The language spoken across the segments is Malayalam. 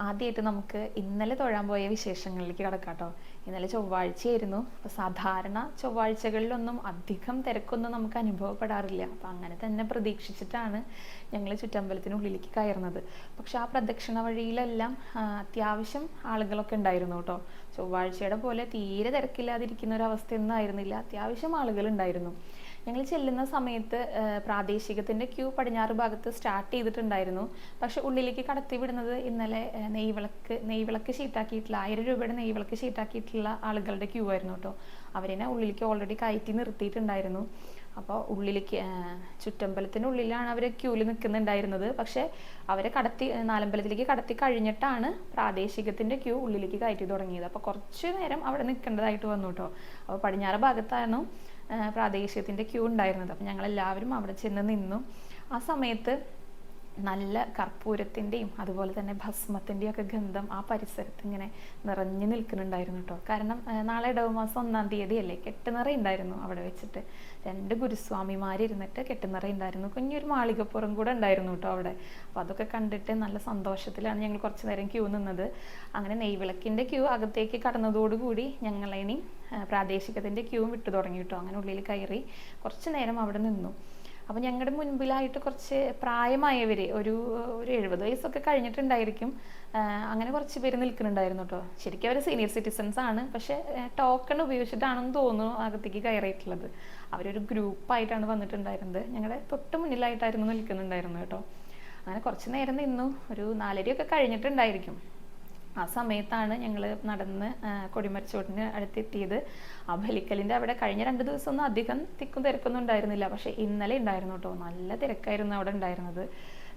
ആദ്യമായിട്ട് നമുക്ക് ഇന്നലെ തൊഴാൻ പോയ വിശേഷങ്ങളിലേക്ക് കിടക്കാട്ടോ. ഇന്നലെ ചൊവ്വാഴ്ചയായിരുന്നു. അപ്പോൾ സാധാരണ ചൊവ്വാഴ്ചകളിലൊന്നും അധികം തിരക്കൊന്നും നമുക്ക് അനുഭവപ്പെടാറില്ല. അപ്പം അങ്ങനെ തന്നെ പ്രതീക്ഷിച്ചിട്ടാണ് ഞങ്ങൾ ചുറ്റമ്പലത്തിനുള്ളിലേക്ക് കയറുന്നത്. പക്ഷെ ആ പ്രദക്ഷിണ വഴിയിലെല്ലാം അത്യാവശ്യം ആളുകളൊക്കെ ഉണ്ടായിരുന്നു കേട്ടോ. ചൊവ്വാഴ്ചയുടെ പോലെ തീരെ തിരക്കില്ലാതിരിക്കുന്ന ഒരു അവസ്ഥയൊന്നും ആയിരുന്നില്ല. അത്യാവശ്യം ആളുകൾ ഉണ്ടായിരുന്നു. ഞങ്ങൾ ചെല്ലുന്ന സമയത്ത് പ്രാദേശികത്തിന്റെ ക്യൂ പടിഞ്ഞാറ് ഭാഗത്ത് സ്റ്റാർട്ട് ചെയ്തിട്ടുണ്ടായിരുന്നു. പക്ഷെ ഉള്ളിലേക്ക് കടത്തി വിടുന്നത് ഇന്നലെ നെയ്വിളക്ക് നെയ്വിളക്ക് ഷീറ്റാക്കിയിട്ടുള്ള ആയിരം രൂപയുടെ നെയ്വിളക്ക് ഷീറ്റാക്കിയിട്ടുള്ള ആളുകളുടെ ക്യൂ ആയിരുന്നു കേട്ടോ. അവരെന്നെ ഉള്ളിലേക്ക് ഓൾറെഡി കയറ്റി നിർത്തിയിട്ടുണ്ടായിരുന്നു. അപ്പോൾ ഉള്ളിലേക്ക് ചുറ്റമ്പലത്തിനുള്ളിലാണ് അവർ ക്യൂവിൽ നിൽക്കുന്നുണ്ടായിരുന്നത്. പക്ഷെ അവരെ കടത്തി നാലമ്പലത്തിലേക്ക് കടത്തി കഴിഞ്ഞിട്ടാണ് പ്രാദേശികത്തിന്റെ ക്യൂ ഉള്ളിലേക്ക് കയറ്റി തുടങ്ങിയത്. അപ്പോൾ കുറച്ച് നേരം അവിടെ നിൽക്കേണ്ടതായിട്ട് വന്നു കേട്ടോ. അപ്പോൾ പടിഞ്ഞാറ് ഭാഗത്തായിരുന്നു ആ, പ്രാദേശികത്തിന്റെ ക്യൂ ഉണ്ടായിരുന്നത്. അപ്പം ഞങ്ങളെല്ലാവരും അവിടെ ചെന്ന് നിന്നു. ആ സമയത്ത് നല്ല കർപ്പൂരത്തിന്റെയും അതുപോലെ തന്നെ ഭസ്മത്തിന്റെയും ഒക്കെ ഗന്ധം ആ പരിസരത്ത് ഇങ്ങനെ നിറഞ്ഞു നിൽക്കുന്നുണ്ടായിരുന്നു കേട്ടോ കാരണം നാളെ ഇടവമാസം ഒന്നാം തീയതി അല്ലേ കെട്ടുനിറ ഉണ്ടായിരുന്നു അവിടെ വെച്ചിട്ട്. രണ്ട് ഗുരുസ്വാമിമാർ ഇരുന്നിട്ട് കെട്ടുനിറ ഉണ്ടായിരുന്നു കുഞ്ഞൊരു മാളികപ്പുറം കൂടെ ഉണ്ടായിരുന്നു കേട്ടോ അവിടെ. അപ്പോൾ അതൊക്കെ കണ്ടിട്ട് നല്ല സന്തോഷത്തിലാണ് ഞങ്ങൾ കുറച്ച് നേരം ക്യൂ നിന്നത്. അങ്ങനെ നെയ്വിളക്കിന്റെ ക്യൂ അകത്തേക്ക് കടന്നതോടുകൂടി ഞങ്ങളിനി പ്രാദേശികത്തിന്റെ ക്യൂ വിട്ടു തുടങ്ങി കേട്ടോ അങ്ങനെ ഉള്ളിൽ കയറി കുറച്ച് നേരം അവിടെ നിന്നു. അപ്പോൾ ഞങ്ങളുടെ മുൻപിലായിട്ട് കുറച്ച് പ്രായമായവർ ഒരു ഒരു എഴുപത് വയസ്സൊക്കെ കഴിഞ്ഞിട്ടുണ്ടായിരിക്കും. അങ്ങനെ കുറച്ച് പേര് നിൽക്കുന്നുണ്ടായിരുന്നു കേട്ടോ ശരിക്കും അവർ സീനിയർ സിറ്റിസൺസ് ആണ്. പക്ഷേ ടോക്കൺ ഉപയോഗിച്ചിട്ടാണെന്ന് തോന്നുന്നു അകത്തേക്ക് കയറിയിട്ടുള്ളത്. അവരൊരു ഗ്രൂപ്പായിട്ടാണ് വന്നിട്ടുണ്ടായിരുന്നത്. ഞങ്ങളുടെ തൊട്ട് മുന്നിലായിട്ടായിരുന്നു നിൽക്കുന്നുണ്ടായിരുന്നു കേട്ടോ അങ്ങനെ കുറച്ച് നേരം നിന്നു. ഒരു നാലരയൊക്കെ കഴിഞ്ഞിട്ടുണ്ടായിരിക്കും. ആ സമയത്താണ് ഞങ്ങൾ നടന്ന് കൊടിമരച്ചോട്ടിന് അടുത്തെത്തിയത്. ആ ബലിക്കലിന്റെ അവിടെ കഴിഞ്ഞ രണ്ട് ദിവസമൊന്നും അധികം തിക്കും തിരക്കൊന്നും ഉണ്ടായിരുന്നില്ല. പക്ഷേ ഇന്നലെ ഉണ്ടായിരുന്നു കേട്ടോ. നല്ല തിരക്കായിരുന്നു അവിടെ ഉണ്ടായിരുന്നത്.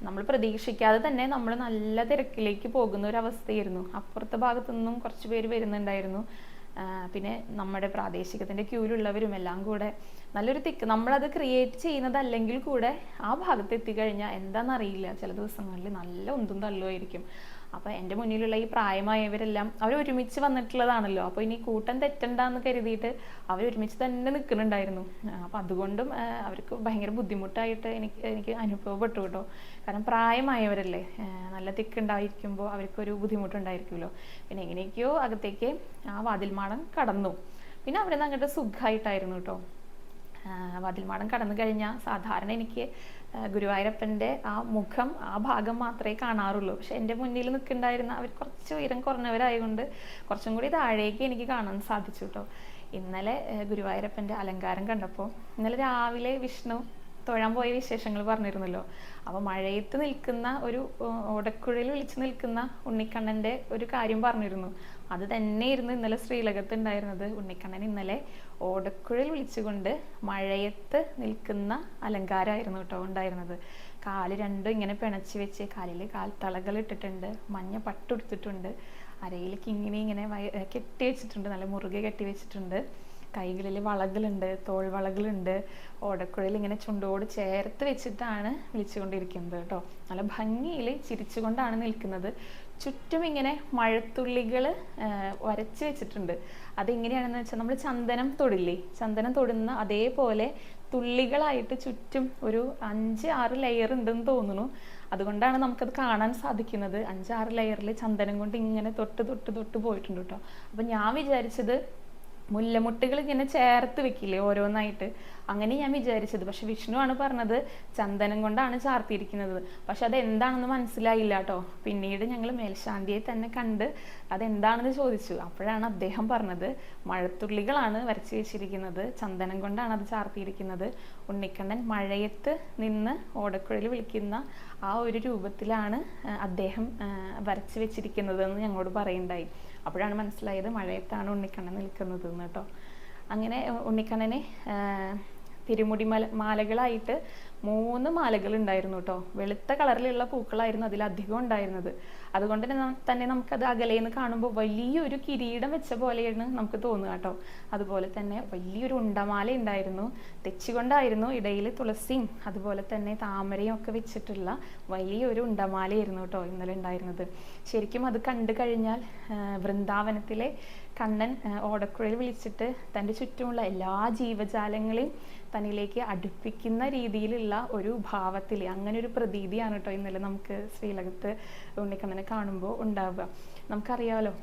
നമ്മൾ പ്രതീക്ഷിക്കാതെ തന്നെ നമ്മൾ നല്ല തിരക്കിലേക്ക് പോകുന്ന ഒരു അവസ്ഥയായിരുന്നു. അപ്പുറത്തെ ഭാഗത്തു നിന്നും കുറച്ച് പേര് വരുന്നുണ്ടായിരുന്നു. പിന്നെ നമ്മുടെ പ്രാദേശികത്തിന്റെ ക്യൂലുള്ളവരും എല്ലാം കൂടെ നല്ലൊരു തിക്ക് നമ്മളത് ക്രിയേറ്റ് ചെയ്യുന്നതല്ലെങ്കിൽ കൂടെ ആ ഭാഗത്ത് എത്തിക്കഴിഞ്ഞാൽ എന്താണെന്നറിയില്ല. ചില ദിവസങ്ങളിൽ നല്ല ഉന്തും തള്ളുമായിരിക്കും അപ്പോൾ എന്റെ മുന്നിലുള്ള ഈ പ്രായമായവരെല്ലാം അവർ ഒരുമിച്ച് വന്നിട്ടുള്ളതാണല്ലോ. അപ്പോൾ ഇനി കൂട്ടം തെറ്റണ്ടെന്ന് കരുതിയിട്ട് അവർ ഒരുമിച്ച് തന്നെ നിൽക്കുന്നുണ്ടായിരുന്നു. അപ്പോൾ അതുകൊണ്ടും അവർക്ക് ഭയങ്കര ബുദ്ധിമുട്ടായിട്ട് എനിക്ക് എനിക്ക് അനുഭവപ്പെട്ടു കേട്ടോ. കാരണം പ്രായമായവരല്ലേ നല്ല തിക്കുണ്ടായിരിക്കുമ്പോൾ അവർക്കൊരു ബുദ്ധിമുട്ടുണ്ടായിരിക്കുമല്ലോ. പിന്നെ എങ്ങനെയൊക്കെയോ അകത്തേക്ക് ആ വാതിൽമാടം കടന്നു. പിന്നെ അവിടെ നിന്ന് അങ്ങോട്ട് സുഖമായിട്ടായിരുന്നു കേട്ടോ വാതിൽമാടം കടന്നു കഴിഞ്ഞാൽ സാധാരണ എനിക്ക് ഗുരുവായൂരപ്പന്റെ ആ മുഖം ആ ഭാഗം മാത്രമേ കാണാറുള്ളൂ. പക്ഷെ എന്റെ മുന്നിൽ നിൽക്കുന്നുണ്ടായിരുന്ന അവർ കുറച്ച് ഉയരം കുറഞ്ഞവരായതുകൊണ്ട് കുറച്ചും കൂടി താഴേക്ക് എനിക്ക് കാണാൻ സാധിച്ചു കേട്ടോ. ഇന്നലെ ഗുരുവായൂരപ്പന്റെ അലങ്കാരം കണ്ടപ്പോൾ ഇന്നലെ രാവിലെ വിഷ്ണു തൊഴാൻ പോയ വിശേഷങ്ങൾ പറഞ്ഞിരുന്നല്ലോ. അപ്പോൾ മഴയത്ത് നിൽക്കുന്ന ഒരു ഓടക്കുഴയിൽ വിളിച്ചു നിൽക്കുന്ന ഉണ്ണിക്കണ്ണന്റെ ഒരു കാര്യം പറഞ്ഞിരുന്നു. അത് തന്നെയായിരുന്നു ഇന്നലെ ശ്രീലകത്ത് ഉണ്ടായിരുന്നത്. ഉണ്ണിക്കണ്ണൻ ഇന്നലെ ഓടക്കുഴൽ വിളിച്ചുകൊണ്ട് മഴയത്ത് നിൽക്കുന്ന അലങ്കാരമായിരുന്നു കേട്ടോ ഉണ്ടായിരുന്നത്. കാൽ രണ്ടും ഇങ്ങനെ പിണച്ച് വെച്ച് കാലിൽ കാൽത്തളകൾ ഇട്ടിട്ടുണ്ട് മഞ്ഞ പട്ടുടുത്തിട്ടുണ്ട് അരയിലേക്ക് ഇങ്ങനെ ഇങ്ങനെ കെട്ടി വെച്ചിട്ടുണ്ട് നല്ല മുറുകെ കെട്ടി വെച്ചിട്ടുണ്ട്. കൈകളിൽ വളകളുണ്ട് തോൾ വളകളുണ്ട്. ഓടക്കുഴൽ ഇങ്ങനെ ചുണ്ടോട് ചേർത്ത് വെച്ചിട്ടാണ് വിളിച്ചുകൊണ്ടിരിക്കുന്നത് കേട്ടോ. നല്ല ഭംഗിയിൽ ചിരിച്ചുകൊണ്ടാണ് നിൽക്കുന്നത്. ചുറ്റും ഇങ്ങനെ മഴത്തുള്ളികൾ വരച്ച് വെച്ചിട്ടുണ്ട്. അതെങ്ങനെയാണെന്ന് വെച്ചാൽ നമ്മൾ ചന്ദനം തൊടില്ലേ? ചന്ദനം തൊടുന്ന അതേപോലെ തുള്ളികളായിട്ട് ചുറ്റും ഒരു അഞ്ച് ആറ് ലെയർ ഉണ്ടെന്ന് തോന്നുന്നു. അതുകൊണ്ടാണ് നമുക്കത് കാണാൻ സാധിക്കുന്നത്. അഞ്ചാറ് ലെയറിൽ ചന്ദനം കൊണ്ട് ഇങ്ങനെ തൊട്ട് തൊട്ട് തൊട്ട് പോയിട്ടുണ്ട് കേട്ടോ അപ്പം ഞാൻ വിചാരിച്ചത് മുല്ലമുട്ടുകൾ ഇങ്ങനെ ചേർത്ത് വെക്കില്ലേ ഓരോന്നായിട്ട്. അങ്ങനെ ഞാൻ വിചാരിച്ചത്. പക്ഷെ വിഷ്ണു ആണ് പറഞ്ഞത് ചന്ദനം കൊണ്ടാണ് ചാർത്തിയിരിക്കുന്നത്. പക്ഷെ അത് എന്താണെന്ന് മനസ്സിലായില്ല കേട്ടോ. പിന്നീട് ഞങ്ങൾ മേൽശാന്തിയെ തന്നെ കണ്ട് അതെന്താണെന്ന് ചോദിച്ചു. അപ്പോഴാണ് അദ്ദേഹം പറഞ്ഞത് മഴത്തുള്ളികളാണ് വരച്ചു വെച്ചിരിക്കുന്നത്. ചന്ദനം കൊണ്ടാണ് അത് ചാർത്തിയിരിക്കുന്നത്. ഉണ്ണിക്കണ്ണൻ മഴയത്ത് നിന്ന് ഓടക്കുഴൽ വിളിക്കുന്ന ആ ഒരു രൂപത്തിലാണ് അദ്ദേഹം വരച്ചു വെച്ചിരിക്കുന്നത് എന്ന് ഞങ്ങളോട് പറയുണ്ടായി. അപ്പോഴാണ് മനസ്സിലായത് മഴയത്താണ് ഉണ്ണിക്കണ്ണൻ നിൽക്കുന്നത് കേട്ടോ. അങ്ങനെ ഉണ്ണിക്കണ്ണനെ തിരുമുടി മല മാലകളായിട്ട് മൂന്ന് മാലകൾ ഉണ്ടായിരുന്നു കേട്ടോ. വെളുത്ത കളറിലുള്ള പൂക്കളായിരുന്നു അതിലധികം ഉണ്ടായിരുന്നത്. അതുകൊണ്ട് തന്നെ നമുക്കത് അകലേന്ന് കാണുമ്പോൾ വലിയൊരു കിരീടം വെച്ച പോലെയാണ് നമുക്ക് തോന്നുക കേട്ടോ. അതുപോലെ തന്നെ വലിയൊരു ഉണ്ടമാല ഉണ്ടായിരുന്നു. തെച്ചുകൊണ്ടായിരുന്നു ഇടയിൽ തുളസിയും അതുപോലെ തന്നെ താമരയും ഒക്കെ വെച്ചിട്ടുള്ള വലിയൊരു ഉണ്ടമാലയായിരുന്നു കേട്ടോ ഇന്നലെ ഉണ്ടായിരുന്നത്. ശരിക്കും അത് കണ്ടു കഴിഞ്ഞാൽ വൃന്ദാവനത്തിലെ കണ്ണൻ ഓടക്കുഴൽ വിളിച്ചിട്ട് തന്റെ ചുറ്റുമുള്ള എല്ലാ ജീവജാലങ്ങളെയും തന്നിലേക്ക് അടുപ്പിക്കുന്ന രീതിയിലുള്ള ഒരു ഭാവത്തിൽ അങ്ങനെ ഒരു പ്രതീതിയാണ് കേട്ടോ ഇന്നലെ നമുക്ക് ശ്രീലകത്ത് ഉണ്ണിക്കണ്ണനെ കാണുമ്പോൾ ഉണ്ടാവുക. നമുക്കറിയാമല്ലോ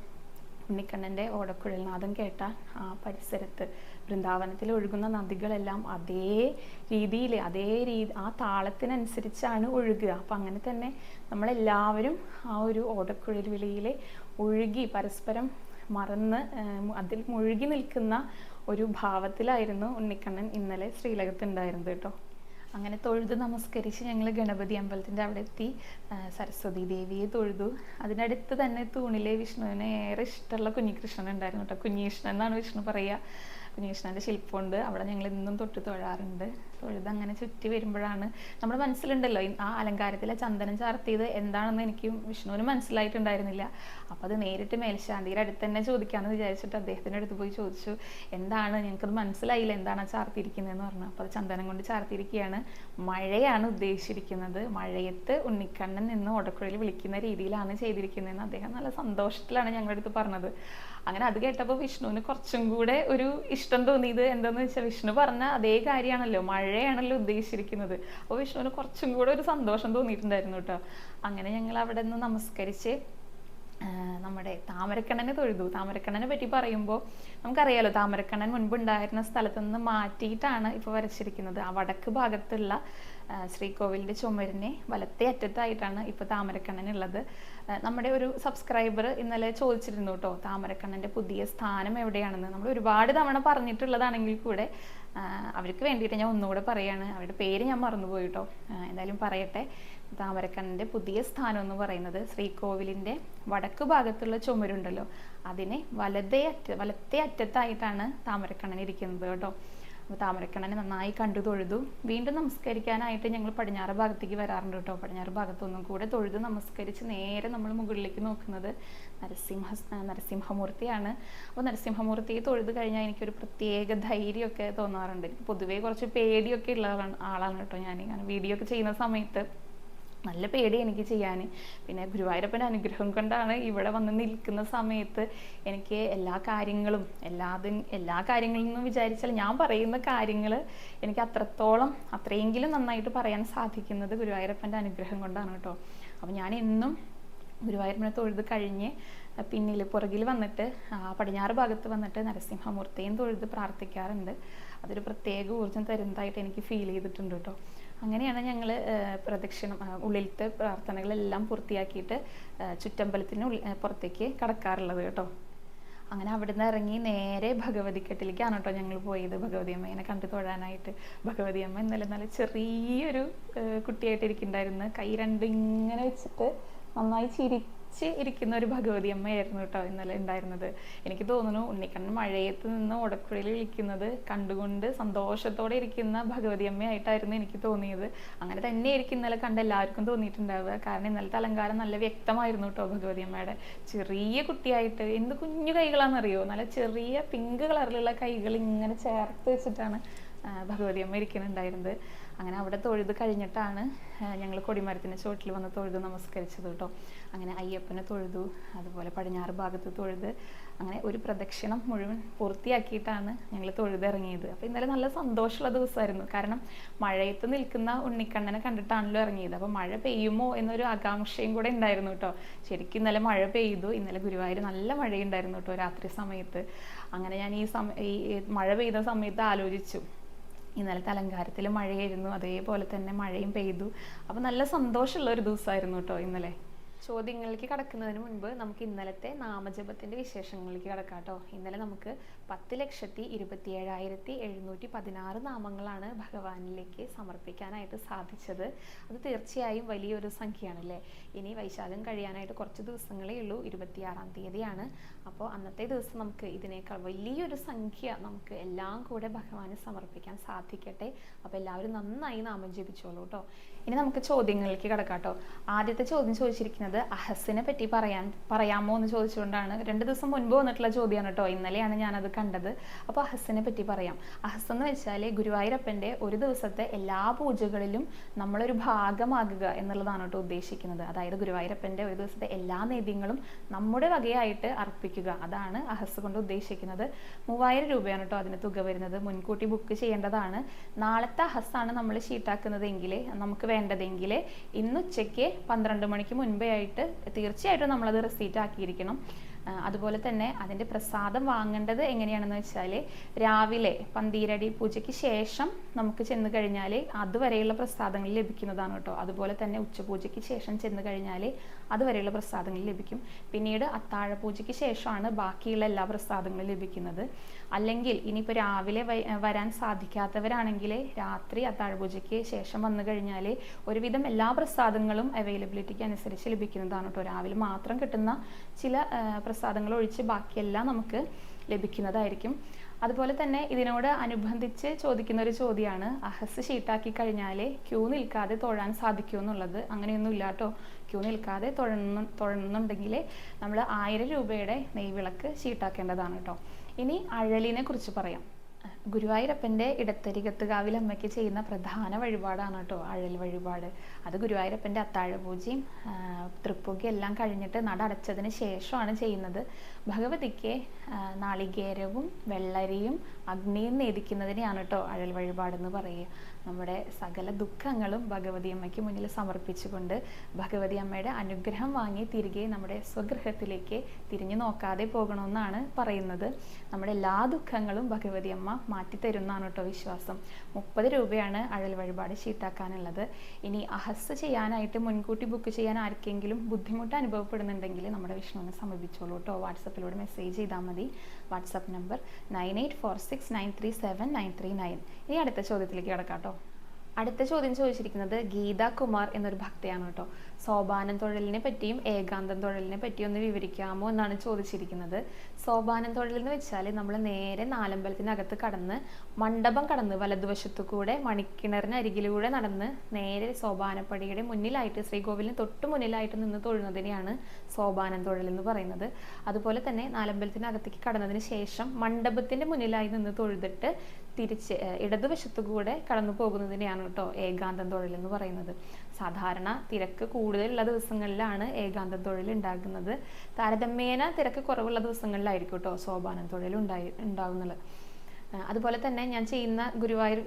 ഉണ്ണിക്കണ്ണന്റെ ഓടക്കുഴൽനാഥം കേട്ട ആ പരിസരത്ത് വൃന്ദാവനത്തിൽ ഒഴുകുന്ന നദികളെല്ലാം അതേ രീതിയിൽ അതേ രീതി ആ താളത്തിനനുസരിച്ചാണ് ഒഴുകുക. അപ്പം അങ്ങനെ തന്നെ നമ്മളെല്ലാവരും ആ ഒരു ഓടക്കുഴൽ വിളിയിലെ ഒഴുകി പരസ്പരം മറന്ന് അതിൽ മുഴുകി നിൽക്കുന്ന ഒരു ഭാവത്തിലായിരുന്നു ഉണ്ണിക്കണ്ണൻ ഇന്നലെ ശ്രീലകത്ത് ഉണ്ടായിരുന്നത് കേട്ടോ. അങ്ങനെ തൊഴുത് നമസ്കരിച്ച് ഞങ്ങൾ ഗണപതി അമ്പലത്തിന്റെ അവിടെ എത്തി. സരസ്വതി ദേവിയെ തൊഴുതു. അതിനടുത്ത് തന്നെ തൂണിലെ വിഷ്ണുവിന് ഏറെ ഇഷ്ടമുള്ള കുഞ്ഞികൃഷ്ണൻ ഉണ്ടായിരുന്നു കേട്ടോ. കുഞ്ഞികൃഷ്ണൻ എന്നാണ് വിഷ്ണു പറയുക. കുഞ്ഞികൃഷ്ണന്റെ ശില്പമുണ്ട്. അവിടെ ഞങ്ങൾ ഇന്നും തൊട്ട് തൊഴാറുണ്ട്. തൊഴുത് അങ്ങനെ ചുറ്റി വരുമ്പോഴാണ് നമ്മുടെ മനസ്സിലുണ്ടല്ലോ ആ അലങ്കാരത്തിലെ ചന്ദനം ചാർത്തിയത് എന്താണെന്ന് എനിക്ക് വിഷ്ണുവിന് മനസ്സിലായിട്ടുണ്ടായിരുന്നില്ല. അപ്പോൾ അത് നേരിട്ട് മേൽശാന്തിയുടെ അടുത്ത് തന്നെ ചോദിക്കാമെന്ന് വിചാരിച്ചിട്ട് അദ്ദേഹത്തിന്റെ അടുത്ത് പോയി ചോദിച്ചു എന്താണ്? ഞങ്ങൾക്കത് മനസ്സിലായില്ല എന്താണ് ആ ചാർത്തിയിരിക്കുന്നതെന്ന് പറഞ്ഞു. അപ്പോൾ അത് ചന്ദനം കൊണ്ട് ചാർത്തിയിരിക്കുകയാണ്. മഴയാണ് ഉദ്ദേശിച്ചിരിക്കുന്നത്. മഴയത്ത് ഉണ്ണിക്കണ്ണൻ നിന്ന് ഓടക്കുഴയിൽ വിളിക്കുന്ന രീതിയിലാണ് ചെയ്തിരിക്കുന്നതെന്ന് അദ്ദേഹം നല്ല സന്തോഷത്തിലാണ് ഞങ്ങളുടെ അടുത്ത് പറഞ്ഞത്. അങ്ങനെ അത് കേട്ടപ്പോൾ വിഷ്ണുവിന് കുറച്ചും കൂടെ ഒരു ഇഷ്ടം തോന്നിയത് എന്താന്ന് വെച്ചാൽ വിഷ്ണു പറഞ്ഞ അതേ കാര്യമാണല്ലോ മഴയാണല്ലോ ഉദ്ദേശിച്ചിരിക്കുന്നത്. അപ്പോൾ വിഷ്ണുവിന് കുറച്ചും കൂടെ ഒരു സന്തോഷം തോന്നിയിട്ടുണ്ടായിരുന്നു കേട്ടോ. അങ്ങനെ ഞങ്ങൾ അവിടെ നിന്ന് നമസ്കരിച്ച് നമ്മുടെ താമരക്കണ്ണനെ തൊഴുതു. താമരക്കണ്ണനെ പറ്റി പറയുമ്പോൾ നമുക്കറിയാലോ താമരക്കണ്ണൻ മുൻപ് ഉണ്ടായിരുന്ന സ്ഥലത്തു നിന്ന് മാറ്റിയിട്ടാണ് ഇപ്പോൾ വരച്ചിരിക്കുന്നത്. ആ വടക്ക് ഭാഗത്തുള്ള ശ്രീകോവിലിന്റെ ചുമരിനെ വലത്തെ അറ്റത്തായിട്ടാണ് ഇപ്പോൾ താമരക്കണ്ണൻ ഉള്ളത്. നമ്മുടെ ഒരു സബ്സ്ക്രൈബർ ഇന്നലെ ചോദിച്ചിരുന്നു കേട്ടോ താമരക്കണ്ണന്റെ പുതിയ സ്ഥാനം എവിടെയാണെന്ന്. നമ്മൾ ഒരുപാട് തവണ പറഞ്ഞിട്ടുള്ളതാണെങ്കിൽ കൂടെ അവർക്ക് വേണ്ടിയിട്ട് ഞാൻ ഒന്നുകൂടെ പറയാണ്. അവരുടെ പേര് ഞാൻ മറന്നുപോയി കേട്ടോ ആ, എന്തായാലും പറയട്ടെ. താമരക്കണ്ണന്റെ പുതിയ സ്ഥാനം എന്ന് പറയുന്നത് ശ്രീകോവിലിന്റെ വടക്ക് ഭാഗത്തുള്ള ചുമരുണ്ടല്ലോ. അതിനെ വലതേ അറ്റ വലത്തേ അറ്റത്തായിട്ടാണ് താമരക്കണ്ണൻ ഇരിക്കുന്നത് കേട്ടോ. അപ്പോൾ താമരക്കണ്ണനെ നന്നായി കണ്ടു തൊഴുതു. വീണ്ടും നമസ്കരിക്കാനായിട്ട് ഞങ്ങൾ പടിഞ്ഞാറ് ഭാഗത്തേക്ക് വരാറുണ്ട് കേട്ടോ. പടിഞ്ഞാറ് ഭാഗത്തൊന്നും കൂടെ തൊഴുതു നമസ്കരിച്ച് നേരെ നമ്മൾ മുകളിലേക്ക് നോക്കുന്നത് നരസിംഹ നരസിംഹമൂർത്തിയാണ്. അപ്പോൾ നരസിംഹമൂർത്തിയെ തൊഴുത് കഴിഞ്ഞാൽ എനിക്കൊരു പ്രത്യേക ധൈര്യമൊക്കെ തോന്നാറുണ്ട്. എനിക്ക് പൊതുവേ കുറച്ച് പേടിയൊക്കെ ഉള്ള ആളാണ് ആളാണ് കേട്ടോ ഞാൻ ഞാൻ വീഡിയോ ഒക്കെ ചെയ്യുന്ന സമയത്ത് നല്ല പേടി എനിക്ക് ചെയ്യാൻ പിന്നെ ഗുരുവായൂരപ്പന്റെ അനുഗ്രഹം കൊണ്ടാണ് ഇവിടെ വന്ന് നിൽക്കുന്ന സമയത്ത് എനിക്ക് എല്ലാ കാര്യങ്ങളും എല്ലാതും എല്ലാ കാര്യങ്ങളിൽ നിന്നും വിചാരിച്ചാൽ ഞാൻ പറയുന്ന കാര്യങ്ങൾ എനിക്ക് അത്രത്തോളം അത്രയെങ്കിലും നന്നായിട്ട് പറയാൻ സാധിക്കുന്നത് ഗുരുവായൂരപ്പന്റെ അനുഗ്രഹം കൊണ്ടാണ് കേട്ടോ. അപ്പോൾ ഞാൻ എന്നും ഗുരുവായൂരപ്പനെ തൊഴുത് കഴിഞ്ഞ് പിന്നിൽ പുറകിൽ വന്നിട്ട് ആ പടിഞ്ഞാറ് ഭാഗത്ത് വന്നിട്ട് നരസിംഹമൂർത്തിയും തൊഴുത് പ്രാർത്ഥിക്കാറുണ്ട്. അതൊരു പ്രത്യേക ഊർജം തരുന്നതായിട്ട് എനിക്ക് ഫീൽ ചെയ്തിട്ടുണ്ട് കേട്ടോ. അങ്ങനെയാണ് ഞങ്ങൾ പ്രദക്ഷിണം ഉള്ളിലത്തെ പ്രാർത്ഥനകളെല്ലാം പൂർത്തിയാക്കിയിട്ട് ചുറ്റമ്പലത്തിന് പുറത്തേക്ക് കടക്കാറുള്ളത് കേട്ടോ. അങ്ങനെ അവിടുന്ന് ഇറങ്ങി നേരെ ഭഗവതിക്കെട്ടിലേക്കാണ് കേട്ടോ ഞങ്ങൾ പോയത്. ഭഗവതി അമ്മേനെ കണ്ടു തൊഴാനായിട്ട്. ഭഗവതി അമ്മ ഇന്നലെ നല്ല ചെറിയൊരു കുട്ടിയായിട്ട് ഇരിക്കുന്നുണ്ടായിരുന്നു കൈ രണ്ടും ഇങ്ങനെ വെച്ചിട്ട് നന്നായി ചിരിച്ച് ഇരിക്കുന്ന ഒരു ഭഗവതി അമ്മയായിരുന്നു കേട്ടോ ഇന്നലെ ഉണ്ടായിരുന്നത്. എനിക്ക് തോന്നുന്നു ഉണ്ണിക്കണ്ണൻ മഴയത്ത് നിന്ന് ഓടക്കുഴയിൽ വിളിക്കുന്നത് കണ്ടുകൊണ്ട് സന്തോഷത്തോടെ ഇരിക്കുന്ന ഭഗവതി അമ്മയായിട്ടായിരുന്നു എനിക്ക് തോന്നിയത്. അങ്ങനെ തന്നെ തന്നെയായിരിക്കും ഇന്നലെ കണ്ട എല്ലാവർക്കും തോന്നിയിട്ടുണ്ടാവുക. കാരണം ഇന്നലത്തെ അലങ്കാരം നല്ല വ്യക്തമായിരുന്നു കേട്ടോ ഭഗവതി അമ്മയുടെ. ചെറിയ കുട്ടിയായിട്ട് എന്ത് കുഞ്ഞു കൈകളാണെന്നറിയോ? നല്ല ചെറിയ പിങ്ക് കളറിലുള്ള കൈകൾ ഇങ്ങനെ ചേർത്ത് വെച്ചിട്ടാണ് ഭഗവതി അമ്മ ഇരിക്കുന്നുണ്ടായിരുന്നത്. അങ്ങനെ അവിടെ തൊഴുത് കഴിഞ്ഞിട്ടാണ് ഞങ്ങൾ കൊടിമരത്തിന്റെ ചുവട്ടിൽ വന്ന് തൊഴുത് നമസ്കരിച്ചത് കേട്ടോ അങ്ങനെ അയ്യപ്പനെ തൊഴുതു അതുപോലെ പടിഞ്ഞാറ് ഭാഗത്ത് തൊഴുത് അങ്ങനെ ഒരു പ്രദക്ഷിണം മുഴുവൻ പൂർത്തിയാക്കിയിട്ടാണ് ഞങ്ങൾ തൊഴുതിറങ്ങിയത് അപ്പോൾ ഇന്നലെ നല്ല സന്തോഷമുള്ള ദിവസമായിരുന്നു. കാരണം മഴയത്ത് നിൽക്കുന്ന ഉണ്ണിക്കണ്ണനെ കണ്ടിട്ടാണല്ലോ ഇറങ്ങിയത്. അപ്പോൾ മഴ പെയ്യുമോ എന്നൊരു ആകാംക്ഷയും കൂടെ ഉണ്ടായിരുന്നു കേട്ടോ ശരിക്കും ഇന്നലെ മഴ പെയ്തു. ഇന്നലെ ഗുരുവായൂർ നല്ല മഴയുണ്ടായിരുന്നു കേട്ടോ രാത്രി സമയത്ത്. അങ്ങനെ ഞാൻ ഈ സമ ഈ ഈ മഴ പെയ്ത സമയത്ത് ആലോചിച്ചു. ഇന്നലത്തെ അലങ്കാരത്തിൽ മഴയായിരുന്നു അതേപോലെ തന്നെ മഴയും പെയ്തു. അപ്പോൾ നല്ല സന്തോഷമുള്ള ഒരു ദിവസമായിരുന്നു കേട്ടോ ഇന്നലെ. ചോദ്യങ്ങളിലേക്ക് കടക്കുന്നതിന് മുൻപ് നമുക്ക് ഇന്നലത്തെ നാമജപത്തിന്റെ വിശേഷങ്ങളിലേക്ക് കടക്കാം കേട്ടോ. ഇന്നലെ നമുക്ക് പത്ത് ലക്ഷത്തി ഇരുപത്തി ഏഴായിരത്തി എഴുന്നൂറ്റി പതിനാറ് നാമങ്ങളാണ് ഭഗവാനിലേക്ക് സമർപ്പിക്കാനായിട്ട് സാധിച്ചത്. അത് തീർച്ചയായും വലിയൊരു സംഖ്യയാണല്ലേ? ഇനി വൈശാഖം കഴിയാനായിട്ട് കുറച്ച് ദിവസങ്ങളേ ഉള്ളൂ ഇരുപത്തിയാറാം തീയതിയാണ്. അപ്പോൾ അന്നത്തെ ദിവസം നമുക്ക് ഇതിനേക്കാൾ വലിയൊരു സംഖ്യ നമുക്ക് എല്ലാം കൂടെ ഭഗവാന് സമർപ്പിക്കാൻ സാധിക്കട്ടെ. അപ്പോൾ എല്ലാവരും നന്നായി നാമം ജപിച്ചോളൂ കേട്ടോ. ഇനി നമുക്ക് ചോദ്യങ്ങളിലേക്ക് കിടക്കാം കേട്ടോ. ആദ്യത്തെ ചോദ്യം ചോദിച്ചിരിക്കുന്നത് അഹസിനെ പറ്റി പറയാൻ പറയാമോ എന്ന് ചോദിച്ചുകൊണ്ടാണ്. രണ്ട് ദിവസം മുൻപ് വന്നിട്ടുള്ള ചോദ്യമാണ് കേട്ടോ. ഇന്നലെയാണ് ഞാനത് കണ്ടത്. അപ്പോൾ അഹസ്സിനെ പറ്റി പറയാം. അഹസ് എന്ന് വെച്ചാൽ ഗുരുവായൂരപ്പന്റെ ഒരു ദിവസത്തെ എല്ലാ പൂജകളിലും നമ്മളൊരു ഭാഗമാകുക എന്നുള്ളതാണ് കേട്ടോ ഉദ്ദേശിക്കുന്നത്. അതായത് ഗുരുവായൂരപ്പന്റെ ഒരു ദിവസത്തെ എല്ലാ നേദ്യങ്ങളും നമ്മുടെ വകയായിട്ട് അർപ്പിക്കുക. അതാണ് അഹസ് കൊണ്ട് ഉദ്ദേശിക്കുന്നത്. മൂവായിരം രൂപയാണ് കേട്ടോ അതിന് തുക വരുന്നത്. മുൻകൂട്ടി ബുക്ക് ചെയ്യേണ്ടതാണ്. നാളത്തെ അഹസ്സാണ് നമ്മൾ ഷീട്ടാക്കുന്നതെങ്കിൽ നമുക്ക് വേണ്ടതെങ്കിൽ ഇന്ന് ഉച്ചയ്ക്ക് പന്ത്രണ്ട് മണിക്ക് മുൻപേ ആയിട്ട് തീർച്ചയായിട്ടും നമ്മളത് റെസീറ്റ് ആക്കിയിരിക്കണം. അതുപോലെ തന്നെ അതിന്റെ പ്രസാദം വാങ്ങേണ്ടത് എങ്ങനെയാണെന്ന് വെച്ചാൽ രാവിലെ പന്തീരടി പൂജയ്ക്ക് ശേഷം നമുക്ക് ചെന്ന് കഴിഞ്ഞാൽ അതുവരെയുള്ള പ്രസാദങ്ങൾ ലഭിക്കുന്നതാണ് കേട്ടോ. അതുപോലെ തന്നെ ഉച്ചപൂജയ്ക്ക് ശേഷം ചെന്ന് കഴിഞ്ഞാൽ അതുവരെയുള്ള പ്രസാദങ്ങൾ ലഭിക്കും. പിന്നീട് അത്താഴ പൂജയ്ക്ക് ശേഷമാണ് ബാക്കിയുള്ള എല്ലാ പ്രസാദങ്ങളും ലഭിക്കുന്നത്. അല്ലെങ്കിൽ ഇനിയിപ്പോൾ രാവിലെ വരാൻ സാധിക്കാത്തവരാണെങ്കിൽ രാത്രി അത്താഴ പൂജയ്ക്ക് ശേഷം വന്നു കഴിഞ്ഞാൽ ഒരുവിധം എല്ലാ പ്രസാദങ്ങളും അവൈലബിലിറ്റിക്ക് അനുസരിച്ച് ലഭിക്കുന്നതാണ് കേട്ടോ. രാവിലെ മാത്രം കിട്ടുന്ന ചില പ്രസാദങ്ങൾ ഒഴിച്ച് ബാക്കിയെല്ലാം നമുക്ക് ലഭിക്കുന്നതായിരിക്കും. അതുപോലെ തന്നെ ഇതിനോട് അനുബന്ധിച്ച് ചോദിക്കുന്ന ഒരു ചോദ്യമാണ് അഹസ് ഷീട്ടാക്കി കഴിഞ്ഞാൽ ക്യൂ നിൽക്കാതെ തൊഴാൻ സാധിക്കുമോ എന്നുള്ളത്? അങ്ങനെയൊന്നും ഇല്ല കേട്ടോ. ക്യൂ നിൽക്കാതെ തൊഴുന്നു തൊഴണമെന്നുണ്ടെങ്കിൽ നമ്മൾ ആയിരം രൂപയുടെ നെയ്വിളക്ക് ഷീട്ടാക്കേണ്ടതാണ് കേട്ടോ. ഇനി അഴലിനെ കുറിച്ച് പറയാം. ഗുരുവായൂരപ്പന്റെ ഇടത്തരികത്തുകാവിൽ അമ്മയ്ക്ക് ചെയ്യുന്ന പ്രധാന വഴിപാടാണ് കേട്ടോ അഴൽ വഴിപാട്. അത് ഗുരുവായൂരപ്പന്റെ അത്താഴ പൂജയും ആ, തൃപ്പുകയും എല്ലാം കഴിഞ്ഞിട്ട് നട അടച്ചതിന് ശേഷമാണ് ചെയ്യുന്നത്. ഭഗവതിക്ക് നാളികേരവും വെള്ളരിയും അഗ്നിയും നേദിക്കുന്നതിനെയാണ് കേട്ടോ അഴൽ വഴിപാടെന്ന് പറയുക. നമ്മുടെ സകല ദുഃഖങ്ങളും ഭഗവതി അമ്മയ്ക്ക് മുന്നിൽ സമർപ്പിച്ചുകൊണ്ട് ഭഗവതി അമ്മയുടെ അനുഗ്രഹം വാങ്ങി തിരികെ നമ്മുടെ സ്വഗൃഹത്തിലേക്ക് തിരിഞ്ഞു നോക്കാതെ പോകണമെന്നാണ് പറയുന്നത്. നമ്മുടെ എല്ലാ ദുഃഖങ്ങളും ഭഗവതി അമ്മ മാറ്റിത്തരുന്നതാണ് കേട്ടോ വിശ്വാസം. മുപ്പത് രൂപയാണ് അഴൽ വഴിപാട് ഷീട്ടാക്കാനുള്ളത് ഇനി അഹസ് ചെയ്യാനായിട്ട് മുൻകൂട്ടി ബുക്ക് ചെയ്യാൻ ആർക്കെങ്കിലും ബുദ്ധിമുട്ട് അനുഭവപ്പെടുന്നുണ്ടെങ്കിൽ നമ്മുടെ വിഷ്ണുവിനെ സമീപിച്ചോളൂ കേട്ടോ. വാട്സപ്പിലൂടെ മെസ്സേജ് ചെയ്താൽ മതി. WhatsApp number nine eight four six nine three seven nine three nine ഇനി അടുത്ത ചോദ്യത്തിലേക്ക് കിടക്കാം കേട്ടോ. അടുത്ത ചോദ്യം ചോദിച്ചിരിക്കുന്നത് ഗീത കുമാർ എന്നൊരു ഭക്തയാണ് കേട്ടോ. സോപാനം തൊഴിലിനെ പറ്റിയും ഏകാന്തം തൊഴിലിനെ പറ്റിയും ഒന്ന് വിവരിക്കാമോ എന്നാണ് ചോദിച്ചിരിക്കുന്നത്. സോപാനം തൊഴിൽ എന്ന് വെച്ചാൽ നമ്മൾ നേരെ നാലമ്പലത്തിനകത്ത് കടന്ന് മണ്ഡപം കടന്ന് വലതുവശത്തു കൂടെ മണിക്കിണറിന് അരികിലൂടെ നടന്ന് നേരെ സോപാനപ്പടിയുടെ മുന്നിലായിട്ട് ശ്രീകോവിലിന് തൊട്ട് മുന്നിലായിട്ട് നിന്ന് തൊഴുന്നതിനെയാണ് സോപാനം തൊഴിൽ എന്ന് പറയുന്നത്. അതുപോലെ തന്നെ നാലമ്പലത്തിനകത്തേക്ക് കടന്നതിന് ശേഷം മണ്ഡപത്തിന്റെ മുന്നിലായി നിന്ന് തൊഴുതിട്ട് തിരിച്ച് ഇടതുവശത്തു കൂടെ കടന്നു പോകുന്നതിനെയാണ് കേട്ടോ ഏകാന്തം തൊഴിൽ എന്ന് പറയുന്നത്. സാധാരണ തിരക്ക് കൂടുതലുള്ള ദിവസങ്ങളിലാണ് ഏകാന്തം തൊഴിൽ ഉണ്ടാകുന്നത്. താരതമ്യേന തിരക്ക് കുറവുള്ള ദിവസങ്ങളിലായിരിക്കും കേട്ടോ സോപാനം തൊഴിൽ ഉണ്ടായി ഉണ്ടാകുന്നത് അതുപോലെ തന്നെ ഞാൻ ചെയ്യുന്ന ഗുരുവായൂർ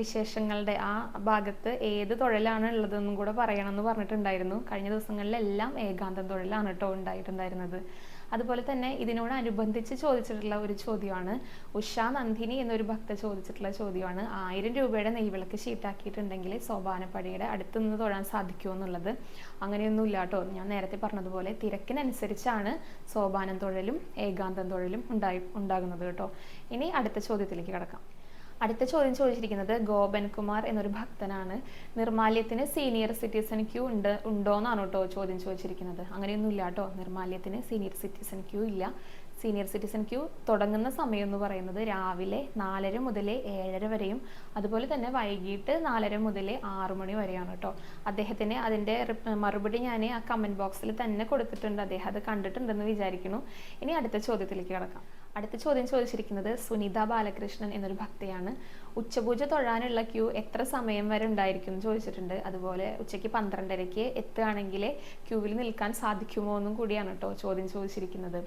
വിശേഷങ്ങളുടെ ആ ഭാഗത്ത് ഏത് തൊഴിലാണ് ഉള്ളതെന്നും കൂടെ പറയണമെന്ന് പറഞ്ഞിട്ടുണ്ടായിരുന്നു. കഴിഞ്ഞ ദിവസങ്ങളിലെല്ലാം ഏകാന്തം തൊഴിലാണ് കേട്ടോ ഉണ്ടായിട്ടുണ്ടായിരുന്നത്. അതുപോലെ തന്നെ ഇതിനോടനുബന്ധിച്ച് ചോദിച്ചിട്ടുള്ള ഒരു ചോദ്യമാണ്. ഉഷ നന്ദിനി എന്നൊരു ഭക്ത ചോദിച്ചിട്ടുള്ള ചോദ്യമാണ്. ആയിരം രൂപയുടെ നെയ്വിളക്ക് ഷീട്ടാക്കിയിട്ടുണ്ടെങ്കിൽ സോപാനപ്പടിയുടെ അടുത്ത് നിന്ന് തൊഴാൻ സാധിക്കുമോ എന്നുള്ളത്? അങ്ങനെയൊന്നും ഇല്ല കേട്ടോ. ഞാൻ നേരത്തെ പറഞ്ഞതുപോലെ തിരക്കിനനുസരിച്ചാണ് സോപാനം തൊഴലും ഏകാന്തം തൊഴലും ഉണ്ടായി ഉണ്ടാകുന്നത് കേട്ടോ. ഇനി അടുത്ത ചോദ്യത്തിലേക്ക് കിടക്കാം. അടുത്ത ചോദ്യം ചോദിച്ചിരിക്കുന്നത് ഗോപൻ കുമാർ എന്നൊരു ഭക്തനാണ്. നിർമാല്യത്തിന് സീനിയർ സിറ്റിസൺ ക്യൂ ഉണ്ട് ഉണ്ടോ എന്നാണ് കേട്ടോ ചോദ്യം ചോദിച്ചിരിക്കുന്നത്. അങ്ങനെയൊന്നും ഇല്ല കേട്ടോ. നിർമാല്യത്തിന് സീനിയർ സിറ്റിസൺ ക്യൂ ഇല്ല. സീനിയർ സിറ്റിസൺ ക്യൂ തുടങ്ങുന്ന സമയം എന്ന് പറയുന്നത് രാവിലെ നാലര മുതൽ ഏഴര വരെയും അതുപോലെ തന്നെ വൈകിട്ട് നാലര മുതൽ ആറു മണി വരെയാണ് കേട്ടോ. അദ്ദേഹത്തിന് അതിന്റെ മറുപടി ഞാൻ ആ കമന്റ് ബോക്സിൽ തന്നെ കൊടുത്തിട്ടുണ്ട്. അദ്ദേഹം അത് കണ്ടിട്ടുണ്ടെന്ന് വിചാരിക്കുന്നു. ഇനി അടുത്ത ചോദ്യത്തിലേക്ക് കിടക്കാം. അടുത്ത ചോദ്യം ചോദിച്ചിരിക്കുന്നത് സുനിത ബാലകൃഷ്ണൻ എന്നൊരു ഭക്തയാണ്. ഉച്ചപൂജ തൊഴാനുള്ള ക്യൂ എത്ര സമയം വരെ ഉണ്ടായിരിക്കും എന്ന് ചോദിച്ചിട്ടുണ്ട്. അതുപോലെ ഉച്ചയ്ക്ക് പന്ത്രണ്ടരയ്ക്ക് എത്തുകയാണെങ്കിൽ ക്യൂവിൽ നിൽക്കാൻ സാധിക്കുമോ എന്നും കൂടിയാണ് കേട്ടോ ചോദ്യം ചോദിച്ചിരിക്കുന്നത്.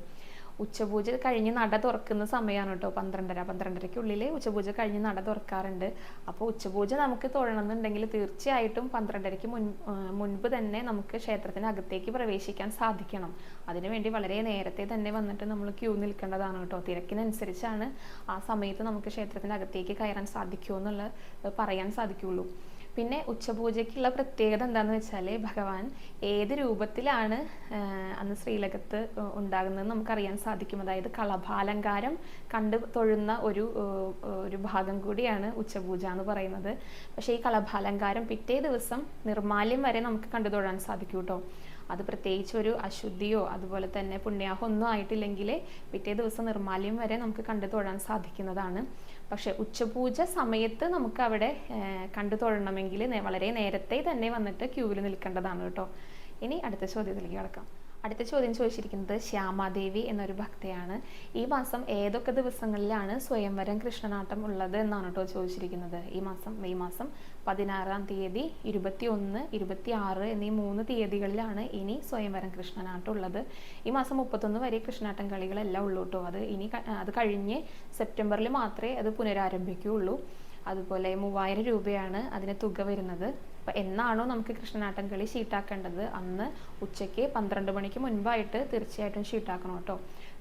ഉച്ചപൂജ കഴിഞ്ഞ് നട തുറക്കുന്ന സമയമാണ് കേട്ടോ പന്ത്രണ്ടര. പന്ത്രണ്ടരയ്ക്കുള്ളിൽ ഉച്ചപൂജ കഴിഞ്ഞ് നട തുറക്കാറുണ്ട്. അപ്പോൾ ഉച്ചപൂജ നമുക്ക് തൊഴണമെന്നുണ്ടെങ്കിൽ തീർച്ചയായിട്ടും പന്ത്രണ്ടരയ്ക്ക് മുൻ മുൻപ് തന്നെ നമുക്ക് ക്ഷേത്രത്തിനകത്തേക്ക് പ്രവേശിക്കാൻ സാധിക്കണം. അതിനുവേണ്ടി വളരെ നേരത്തെ തന്നെ വന്നിട്ട് നമ്മൾ ക്യൂ നിൽക്കേണ്ടതാണ് കേട്ടോ. തിരക്കിനനുസരിച്ചാണ് ആ സമയത്ത് നമുക്ക് ക്ഷേത്രത്തിനകത്തേക്ക് കയറാൻ സാധിക്കുമോ എന്നുള്ളത് പറയാൻ സാധിക്കുള്ളൂ. പിന്നെ ഉച്ചപൂജയ്ക്കുള്ള പ്രത്യേകത എന്താണെന്ന് വെച്ചാൽ ഭഗവാൻ ഏത് രൂപത്തിലാണ് അന്ന് ശ്രീലകത്ത് ഉണ്ടാകുന്നത് നമുക്കറിയാൻ സാധിക്കും. അതായത് കളഭാലങ്കാരം കണ്ടു തൊഴുന്ന ഒരു ഒരു ഭാഗം കൂടിയാണ് ഉച്ചപൂജ എന്ന് പറയുന്നത്. പക്ഷേ ഈ കളഭാലങ്കാരം പിറ്റേ ദിവസം നിർമാല്യം വരെ നമുക്ക് കണ്ടു തൊഴാൻ സാധിക്കും കേട്ടോ. അത് പ്രത്യേകിച്ച് ഒരു അശുദ്ധിയോ അതുപോലെ തന്നെ പുണ്യാഹോ ഒന്നും ആയിട്ടില്ലെങ്കിൽ പിറ്റേ ദിവസം നിർമാല്യം വരെ നമുക്ക് കണ്ടു തൊഴാൻ സാധിക്കുന്നതാണ്. പക്ഷെ ഉച്ചപൂജ സമയത്ത് നമുക്ക് അവിടെ കണ്ടു തൊഴണമെങ്കിൽ വളരെ നേരത്തെ തന്നെ വന്നിട്ട് ക്യൂവിൽ നിൽക്കേണ്ടതാണ് കേട്ടോ. ഇനി അടുത്ത ചോദ്യത്തിലേക്ക് കിടക്കാം. അടുത്ത ചോദ്യം ചോദിച്ചിരിക്കുന്നത് ശ്യാമാദേവി എന്നൊരു ഭക്തയാണ്. ഈ മാസം ഏതൊക്കെ ദിവസങ്ങളിലാണ് സ്വയംവരം കൃഷ്ണനാട്ടം ഉള്ളത് എന്നാണ് കേട്ടോ ചോദിച്ചിരിക്കുന്നത്. ഈ മാസം മെയ് മാസം പതിനാറാം തീയതി ഇരുപത്തി ഒന്ന് ഇരുപത്തി ആറ് എന്നീ മൂന്ന് തീയതികളിലാണ് ഇനി സ്വയംവരം കൃഷ്ണനാട്ടം ഉള്ളത്. ഈ മാസം മുപ്പത്തൊന്ന് വരെ കൃഷ്ണനാട്ടം കളികളെല്ലാം ഉള്ളൂ കേട്ടോ. അത് ഇനി അത് കഴിഞ്ഞ് സെപ്റ്റംബറിൽ മാത്രമേ അത് പുനരാരംഭിക്കുകയുള്ളൂ. അതുപോലെ മൂവായിരം രൂപയാണ് അതിന് തുക വരുന്നത്. അപ്പം എന്നാണോ നമുക്ക് കൃഷ്ണനാട്ടം കളി ഷീട്ടാക്കേണ്ടത് അന്ന് ഉച്ചയ്ക്ക് പന്ത്രണ്ട് മണിക്ക് മുൻപായിട്ട് തീർച്ചയായിട്ടും ഷീട്ടാക്കണം കേട്ടോ.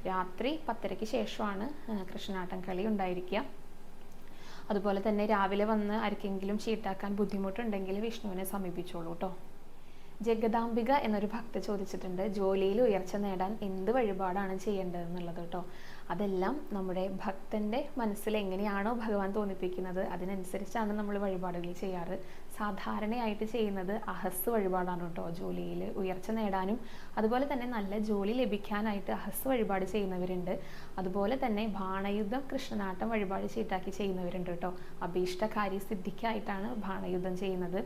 രാത്രി പത്തരയ്ക്ക് ശേഷമാണ് കൃഷ്ണനാട്ടം കളി ഉണ്ടായിരിക്കുക. അതുപോലെ തന്നെ രാവിലെ വന്ന് ആർക്കെങ്കിലും ഷീട്ടാക്കാൻ ബുദ്ധിമുട്ടുണ്ടെങ്കിൽ വിഷ്ണുവിനെ സമീപിച്ചോളൂ കേട്ടോ. ജഗദാംബിക എന്നൊരു ഭക്ത ചോദിച്ചിട്ടുണ്ട് ജോലിയിൽ ഉയർച്ച നേടാൻ എന്ത് വഴിപാടാണ് ചെയ്യേണ്ടത് എന്നുള്ളത് കേട്ടോ? അതെല്ലാം നമ്മുടെ ഭക്തന്റെ മനസ്സിൽ എങ്ങനെയാണോ ഭഗവാൻ തോന്നിപ്പിക്കുന്നത് അതിനനുസരിച്ചാണ് നമ്മൾ വഴിപാടുകൾ ചെയ്യാറ്. സാധാരണയായിട്ട് ചെയ്യുന്നത് അഹസ് വഴിപാടാണ് കേട്ടോ. ജോലിയിൽ ഉയർച്ച നേടാനും അതുപോലെ തന്നെ നല്ല ജോലി ലഭിക്കാനായിട്ട് അഹസ് വഴിപാട് ചെയ്യുന്നവരുണ്ട്. അതുപോലെ തന്നെ ബാണയുദ്ധം കൃഷ്ണനാട്ടം വഴിപാട് ചീട്ടാക്കി ചെയ്യുന്നവരുണ്ട് കേട്ടോ. അഭീഷ്ടകാരി സിദ്ധിക്കായിട്ടാണ് ബാണയുദ്ധം ചെയ്യുന്നത്.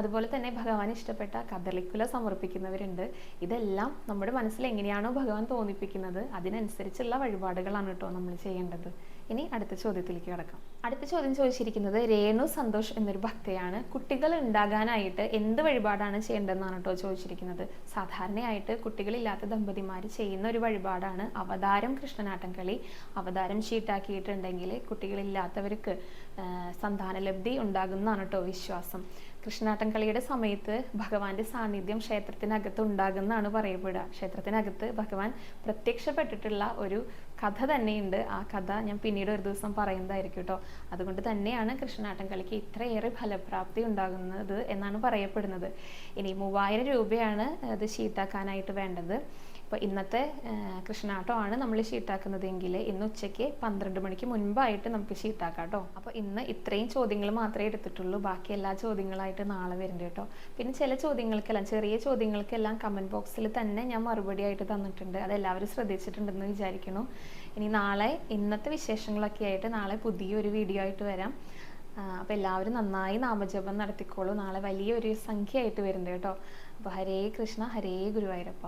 അതുപോലെ തന്നെ ഭഗവാൻ ഇഷ്ടപ്പെട്ട കദളിക്കുല സമർപ്പിക്കുന്നവരുണ്ട്. ഇതെല്ലാം നമ്മുടെ മനസ്സിൽ എങ്ങനെയാണോ ഭഗവാൻ തോന്നിപ്പിക്കുന്നത് അതിനനുസരിച്ചുള്ള വഴിപാടുകളാണ് കേട്ടോ നമ്മൾ ചെയ്യേണ്ടത്. ഇനി അടുത്ത ചോദ്യത്തിലേക്ക് കിടക്കാം. അടുത്ത ചോദ്യം ചോദിച്ചിരിക്കുന്നത് രേണു സന്തോഷ് എന്നൊരു ഭക്തയാണ്. കുട്ടികൾ ഉണ്ടാകാനായിട്ട് എന്ത് വഴിപാടാണ് ചെയ്യേണ്ടതെന്നാണ് കേട്ടോ ചോദിച്ചിരിക്കുന്നത്. സാധാരണയായിട്ട് കുട്ടികളില്ലാത്ത ദമ്പതിമാർ ചെയ്യുന്ന ഒരു വഴിപാടാണ് അവതാരം കൃഷ്ണനാട്ടം കളി. അവതാരം ചീട്ടാക്കിയിട്ടുണ്ടെങ്കിൽ കുട്ടികളില്ലാത്തവർക്ക് സന്താനലബ്ധി ഉണ്ടാകുന്നതാണ് കേട്ടോ വിശ്വാസം. കൃഷ്ണാട്ടം കളിയുടെ സമയത്ത് ഭഗവാന്റെ സാന്നിധ്യം ക്ഷേത്രത്തിനകത്ത് ഉണ്ടാകുന്നതാണ് പറയപ്പെടുക. ക്ഷേത്രത്തിനകത്ത് ഭഗവാൻ പ്രത്യക്ഷപ്പെട്ടിട്ടുള്ള ഒരു കഥ തന്നെയുണ്ട്. ആ കഥ ഞാൻ പിന്നീട് ഒരു ദിവസം പറയുന്നതായിരിക്കും കേട്ടോ. അതുകൊണ്ട് തന്നെയാണ് കൃഷ്ണനാട്ടം കളിക്ക് ഇത്രയേറെ ഫലപ്രാപ്തി ഉണ്ടാകുന്നത് എന്നാണ് പറയപ്പെടുന്നത്. ഇനി മൂവായിരം രൂപയാണ് ഇത് ശീതാക്കാനായിട്ട് വേണ്ടത്. ഇപ്പോൾ ഇന്നത്തെ കൃഷ്ണാട്ടോ ആണ് നമ്മൾ ഷീട്ടാക്കുന്നതെങ്കിൽ ഇന്ന് ഉച്ചയ്ക്ക് പന്ത്രണ്ട് മണിക്ക് മുൻപായിട്ട് നമുക്ക് ഷീട്ടാക്കാം കേട്ടോ അപ്പോൾ ഇന്ന് ഇത്രയും ചോദ്യങ്ങൾ മാത്രമേ എടുത്തിട്ടുള്ളൂ. ബാക്കി എല്ലാ ചോദ്യങ്ങളായിട്ട് നാളെ വരുന്നുണ്ട് കേട്ടോ. പിന്നെ ചില ചോദ്യങ്ങൾക്കെല്ലാം ചെറിയ ചോദ്യങ്ങൾക്കെല്ലാം കമന്റ് ബോക്സിൽ തന്നെ ഞാൻ മറുപടി ആയിട്ട് തന്നിട്ടുണ്ട് അതെല്ലാവരും ശ്രദ്ധിച്ചിട്ടുണ്ടെന്ന് വിചാരിക്കുന്നു. ഇനി നാളെ ഇന്നത്തെ വിശേഷങ്ങളൊക്കെ ആയിട്ട് നാളെ പുതിയൊരു വീഡിയോ ആയിട്ട് വരാം. അപ്പോൾ എല്ലാവരും നന്നായി നാമജപം നടത്തിക്കോളൂ. നാളെ വലിയൊരു സംഖ്യ ആയിട്ട് വരുന്നുണ്ട് കേട്ടോ. അപ്പോൾ ഹരേ കൃഷ്ണ ഹരേ ഗുരുവായൂരപ്പ.